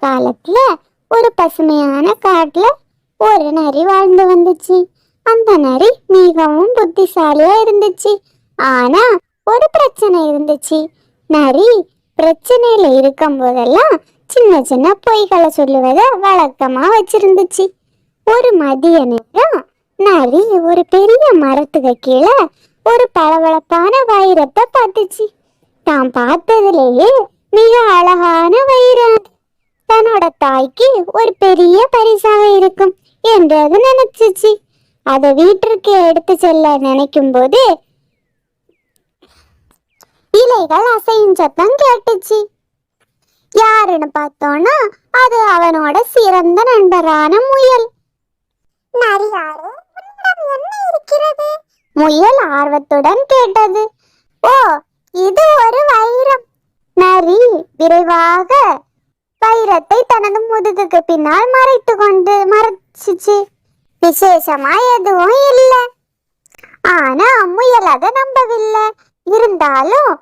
காலத்துல ஒரு பசுமையான காட்டுல ஒரு நரி வாழ்ந்து வந்துச்சு. அந்த நரி மிகவும் புத்திசாலியா இருந்துச்சு. ஆனா ஒரு பிரச்சனை இருந்துச்சு. நரி பிரச்சனையில இருக்கும் போதெல்லாம் சின்ன சின்ன பொய்களை சொல்லுவத வழக்கமா வச்சிருந்துச்சு. ஒரு மதிய நேரம் நரி ஒரு பெரிய மரத்துக்கு கீழே ஒரு பளபளப்பான வைரத்தை பார்த்துச்சு. தான் பார்த்ததுலேயே மிக அழகான வைரம் தன்னோட தாய்க்கு ஒரு பெரிய பரிசாக இருக்கும் என்று அது நினைச்சிச்சு. அதை வீட்டிற்கு எடுத்து செல்ல நினைக்கும் போது இலைகள் அசையும் சத்தம் கேட்டுச்சு. யாருன்னு பார்த்தோன்னா அது அவனோட சிறந்த நண்பரான முயல். முயல் ஆர்வத்துடன் கேட்டது. ஓ இது ஒரு வைரம். நரி விரைவாக வைரத்தை தனது முதுகுக்கு பின்னால் மறைத்து கொண்டு மறைச்சிச்சு. விசேஷமா எதுவும் இல்லை. ஆனா முயல் அதை நம்பவில்லை. இருந்தாலும்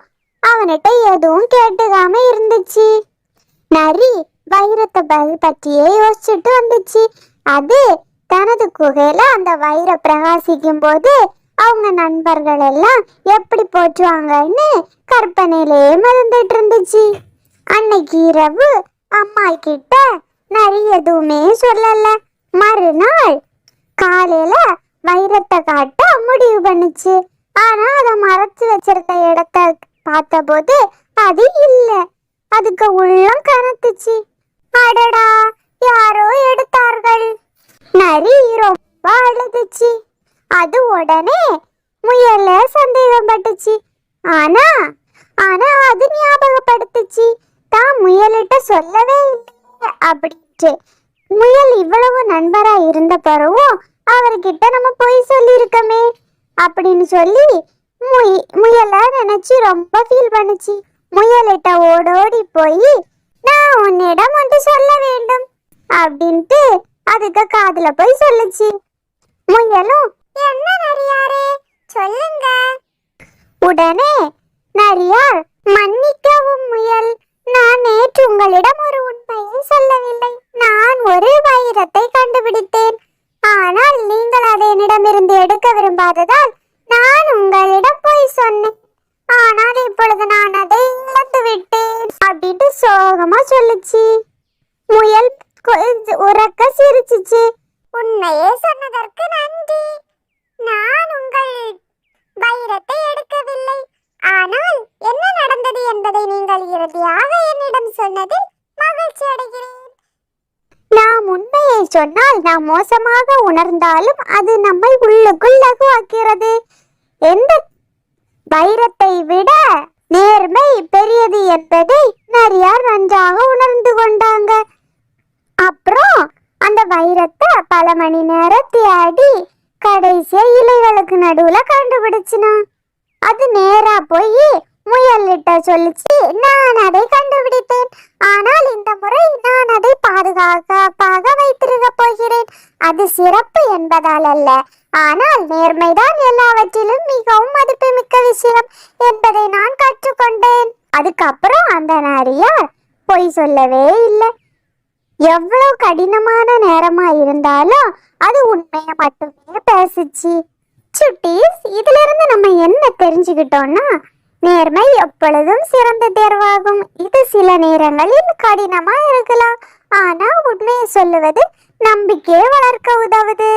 அவன்கிட்ட எதுவும் கேட்டுக்காம இருந்துச்சு. நரி வைரத்தை பற்றியே யோசிச்சுட்டு வந்துச்சு. அது தனது குகையில அந்த வைர பிரகாசிக்கும் போது அவங்க நண்பர்கள் எல்லாம் எப்படி போற்றுவாங்கன்னு கற்பனையிலேயே மறந்துட்டு இருந்துச்சு. அன்னைக்கு இரவு அம்மா கிட்ட நிறைய எதுவுமே சொல்லல. மறுநாள் காலையில வைரத்தை காட்ட முடிவு பண்ணுச்சு. ஆனா அதை மறைச்சு வச்சிருக்க இடத்த பார்த்தபோது அது இல்ல. அதுக்கு உள்ளம் கனத்துச்சு. அடடா யாரோ எடுத்தார்கள். நரி ரொம்ப அழுதுச்சு. அது உடனே முயல சந்தேகப்பட்டுச்சு. ஆனா ஆனா அது ஞாபகப்படுத்துச்சு. தான் முயலிட்ட சொல்லவே இல்லை அப்படின்ட்டு. முயல் இவ்வளவு நண்பரா இருந்த பிறவும் அவர்கிட்ட நம்ம போய் சொல்லியிருக்கமே அப்படின்னு சொல்லி முய் முயலை நினைச்சு ரொம்ப ஃபீல் பண்ணுச்சு. முயலிட்ட ஓடோடி போய் நான் உன்னிடம் ஒன்று சொல்ல வேண்டும் அப்படின்ட்டு அதுக்கு காதுல போய் சொல்லுச்சு. முயலும் என்ன நரியாரே சொல்லுங்க. உடனே நரியார் மன்னிக்கவும் முயல். நான் நேற்று உங்களிடம் ஒரு உண்மையை சொல்லவில்லை. நான் ஒரு வைரத்தை கண்டுபிடித்தேன். ஆனால் நீங்கள் அதை என்னிடமிருந்து எடுக்க விரும்பாததால் நான் உங்களிடம் போய் சொன்னேன். ஆனால் இப்பொழுது நான் அதை இழந்து விட்டேன் அப்படின்ட்டு சோகமா சொல்லுச்சு. முயல் உறக்க சிரிச்சிச்சு. உண்மையே சொன்னதற்கு நன்றி. நான் உங்கள் வைரத்தை எடுக்கவில்லை. ஆனால் நீங்கள் இறுதியாக என்னிடம் சொன்னதில் மகிழ்ச்சி அடைகிறேன். நாம் உண்மையை சொன்னால் நாம் மோசமாக உணர்ந்தாலும் அது நம்மை உள்ளுக்குள் லகுவாக்கிறது. எந்த வைரத்தை விட நேர்மை பெரியது என்பதை நரியார் நன்றாக உணர்ந்து கொண்டாங்க. அப்புறம் அந்த வைரத்தை பல மணி நேரம் தேடி கடைசியா இலைகளுக்கு நடுவுல கண்டுபிடிச்சுனா. அது நேரா போய் முயலிட்ட சொல்லிச்சு நான் அதை கண்டுபிடித்தேன். ஆனால் இந்த முறை நான் அதை பாதுகாப்பாக வைத்திருக்க போகிறேன். அது சிறப்பு என்பதால் அல்ல. ஆனால் நேர்மைதான் எல்லாவற்றிலும் மிகவும் மதிப்புமிக்க விஷயம் என்பதை நான் கற்றுக்கொண்டேன். அதுக்கப்புறம் அந்த நரியார் பொய் சொல்லவே இல்லை. எவ்வளவு கடினமான நேரமா இருந்தாலும் அது உண்மையை மட்டுமே பேசுச்சு. சுட்டீஸ் இதுல இருந்து நம்ம என்ன தெரிஞ்சுக்கிட்டோம்னா நேர்மை எப்பொழுதும் சிறந்த தேர்வாகும். இது சில நேரங்களில் கடினமா இருக்கலாம். ஆனா உண்மையை சொல்லுவது நம்பிக்கையை வளர்க்க உதவுது.